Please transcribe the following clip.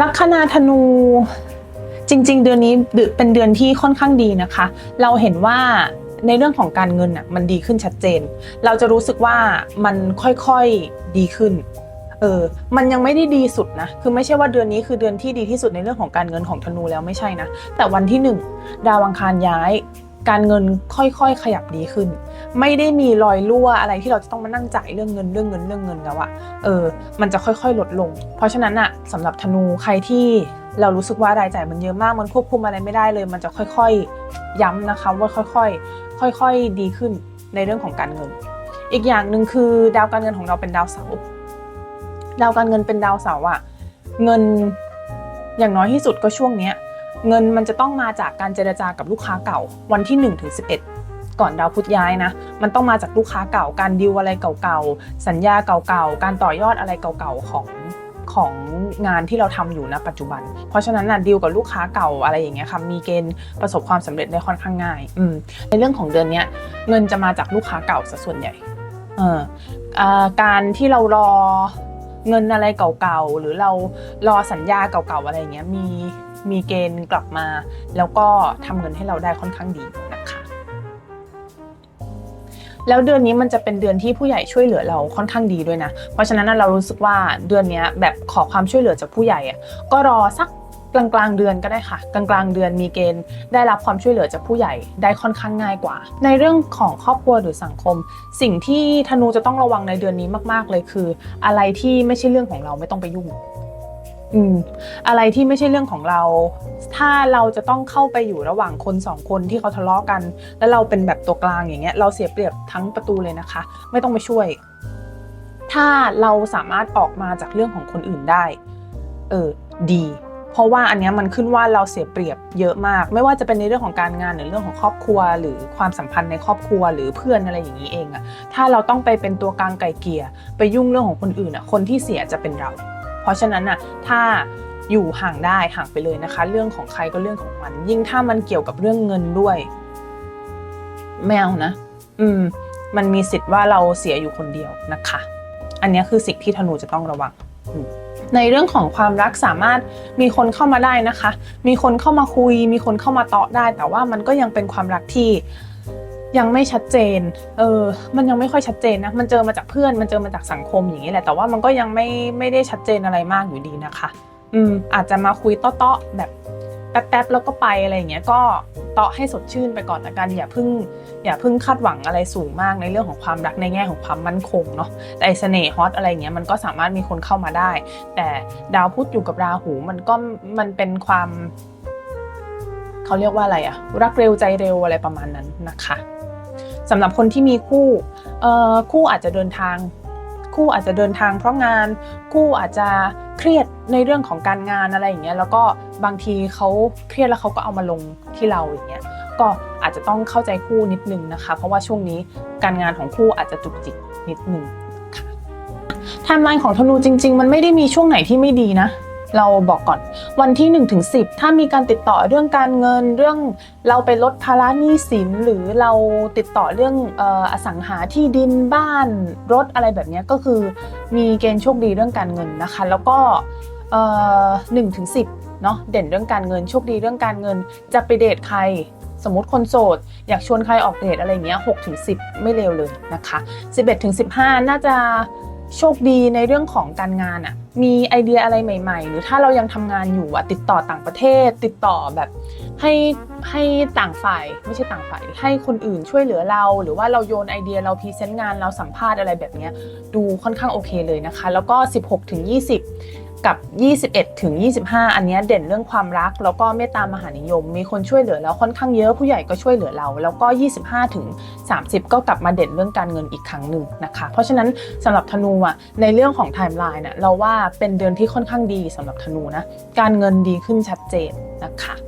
ลัคนาธนูจริง ๆ เดือนนี้เป็นเดือนที่ค่อนข้างดีนะคะ เราเห็นว่าในเรื่องของการเงินอะมันดีขึ้นชัดเจน เราจะรู้สึกว่ามันค่อยๆดีขึ้นเออมันยังไม่ได้ดีสุดนะคือไม่ใช่ว่าเดือนนี้คือเดือนที่ดีที่สุดในเรื่องของการเงินของธนูแล้วไม่ใช่นะแต่วันที่หนึ่งดาวอังคารย้าย การเงินค่อยๆ ขยับดีขึ้น ไม่ได้มีรอยรั่วอะไรที่เราจะต้องมานั่งจ่ายเรื่องเงินเรื่องเงินเรื่องเงินแล้วอะเออ มันจะค่อยๆ ลดลง เพราะฉะนั้นอะสำหรับธนูใครที่เรารู้สึกว่ารายจ่ายมันเยอะมากมันควบคุมอะไรไม่ได้เลย มันจะค่อยๆย้ำนะคะว่าค่อยๆ ค่อยๆ ดีขึ้นในเรื่องของการเงิน อีกอย่างหนึ่งคือดาวการเงินของเราเป็นดาวเสาร์ดาวการเงินเป็นดาวเสาร์อะเงินอย่างน้อยที่สุดก็ช่วงเนี้ยเงินมันจะต้องมาจากการเจรจากับลูกค้าเก่าวันที่1ถึง11 ก่อนดาวพุธย้ายนะ มันต้องมาจากลูกค้าเก่าการดีลอะไรเก่าๆ สัญญาเก่าๆ การต่อยอดอะไรเก่าๆของของงานที่เราทำอยู่ณปัจจุบัน เพราะฉะนั้นนะดีลกับลูกค้าเก่าอะไรอย่างเงี้ยค่ะมีเกณฑ์ประสบความสำเร็จได้ค่อนข้างง่ายอืในเรื่องของเดือนเนี้ยเงินจะมาจากลูกค้าเก่าซะส่วนใหญ่เออาการที่เรารอเงินอะไรเก่าๆ หรือเรารอสัญญาเก่าๆอะไรเงี้ยมีมีเกณฑ์กลับมา แล้วก็ทำเงินให้เราได้ค่อนข้างดี แล้วเดือนนี้มันจะเป็นเดือนที่ผู้ใหญ่ช่วยเหลือเราค่อนข้างดีด้วยนะ เพราะฉะนั้นเรารู้สึกว่าเดือนนี้แบบขอความช่วยเหลือจากผู้ใหญ่อะก็รอสักกลางกลางๆเดือนก็ได้ค่ะกลางกลางๆเดือนมีเกณฑ์ได้รับความช่วยเหลือจากผู้ใหญ่ได้ค่อนข้างง่ายกว่า ในเรื่องของครอบครัวหรือสังคม สิ่งที่ธนูจะต้องระวังในเดือนนี้มาก ๆ เลยคือ อะไรที่ไม่ใช่เรื่องของเราไม่ต้องไปยุ่ง อืมอะไรที่ไม่ใช่เรื่องของเรา ถ้าเราจะต้องเข้าไปอยู่ระหว่างคนสองคนที่เขาทะเลาะกัน แล้วเราเป็นแบบตัวกลางอย่างเงี้ย เราเสียเปรียบทั้งประตูเลยนะคะ ไม่ต้องไปช่วย ถ้าเราสามารถออกมาจากเรื่องของคนอื่นได้ เออ ดี เพราะว่าอันเนี้ยมันขึ้นว่าเราเสียเปรียบเยอะมาก ไม่ว่าจะเป็นในเรื่องของการงานหรือเรื่องของครอบครัว หรือความสัมพันธ์ในครอบครัวหรือเพื่อนอะไรอย่างนี้เองอะถ้าเราต้องไปเป็นตัวกลางไก่เกลี่ยไปยุ่งเรื่องของคนอื่นอะคนที่เสียจะเป็นเรา ราะฉะนั้นน่ะถ้าอยู่ห่างได้ห่างไปเลยนะคะ เรื่องของใครก็เรื่องของมัน ยิ่งถ้ามันเกี่ยวกับเรื่องเงินด้วยไม่เอานะ อืม มันมีสิทธิ์ว่าเราเสียอยู่คนเดียวนะคะ อันนี้คือสิ่งที่ธนูจะต้องระวังอืมในเรื่องของความรักสามารถมีคนเข้ามาได้นะคะ มีคนเข้ามาคุย มีคนเข้ามาเตาะได้ แต่ว่ามันก็ยังเป็นความรักที่ ยังไม่ชัดเจน เออ มันยังไม่ค่อยชัดเจนนะ มันเจอมาจากเพื่อน มันเจอมาจากสังคมอย่างนี้แหละ แต่ว่ามันก็ยังไม่ไม่ได้ชัดเจนอะไรมากอยู่ดีนะคะ อืม อาจจะมาคุยเตาะๆแบบแป๊บๆแล้วก็ไปอะไรอย่างเงี้ย ก็เตาะให้สดชื่นไปก่อนละกัน อย่าเพิ่ง อย่าเพิ่งคาดหวังอะไรสูงมากในเรื่องของความรักในแง่ของความมั่นคงเนาะ แต่เสน่ห์ฮอตอะไรเงี้ยมันก็สามารถมีคนเข้ามาได้ แต่ดาวพุธอยู่กับราหูมันก็มันเป็นความ เขาเรียกว่าอะไรอะรักเร็วใจเร็วอะไรประมาณนั้นนะคะสำหรับคนที่มีคู่คู่อาจจะเดินทาง คู่อาจจะเดินทางเพราะงาน คู่อาจจะเครียดในเรื่องของการงานอะไรอย่างเงี้ยแล้วก็บางทีเขาเครียดแล้วเขาก็เอามาลงที่เราอย่างเงี้ยก็อาจจะต้องเข้าใจคู่นิดนึงนะคะ เพราะว่าช่วงนี้การงานของคู่อาจจะจุกจิกนิดนึงค่ะไทม์ไลน์ของธนูจริง ๆ มันไม่ได้มีช่วงไหนที่ไม่ดีนะ เราบอกก่อนวันที่1นถึงสิถ้ามีการติดต่อเรื่องการเงินเรื่องเราไปลดภาระหนี้สิน หรือเราติดต่อเรื่องออสังหาที่ดินบ้านรถอะไรแบบนี้ก็คือมีเกณฑ์โชคดีเรื่องการเงินนะคะ แล้วก็เอ่อหนึ่งถึงสิเนาะเด่นเรื่องการเงินโชคดีเรื่องการเงิน จะไปเดทใครสมมติคนโสด อยากชวนใครออกเดทอะไรเงี้ย6ถึง10ไม่เร็วเลยนะคะ11ถึง15น่าจะ โชคดีในเรื่องของการงานอะ่ะมีไอเดียอะไรใหม่ๆ หรือถ้าเรายังทำงานอยู่อะติดต่อต่างประเทศ ติดต่อแบบให้ให้ต่างฝ่ายไม่ใช่ต่างฝ่าย ให้คนอื่นช่วยเหลือเรา หรือว่าเราโยนไอเดียเราพรีเซนต์งานเราสัมภาษณ์อะไรแบบเนี้ยดูค่อนข้างโอเคเลยนะคะ แล้วก็ 16ถึง20 กับ 21 ถึง 25 อันนี้เด่นเรื่องความรัก แล้วก็เมตตามหานิยม มีคนช่วยเหลือแล้วค่อนข้างเยอะผู้ใหญ่ก็ช่วยเหลือเรา แล้วก็ 25 ถึง 30 ก็กลับมาเด่นเรื่องการเงินอีกครั้งหนึ่งนะคะ เพราะฉะนั้นสำหรับธนูอะในเรื่องของไทม์ไลน์น่ะเราว่าเป็นเดือนที่ค่อนข้างดีสำหรับธนูนะการเงินดีขึ้นชัดเจนนะคะ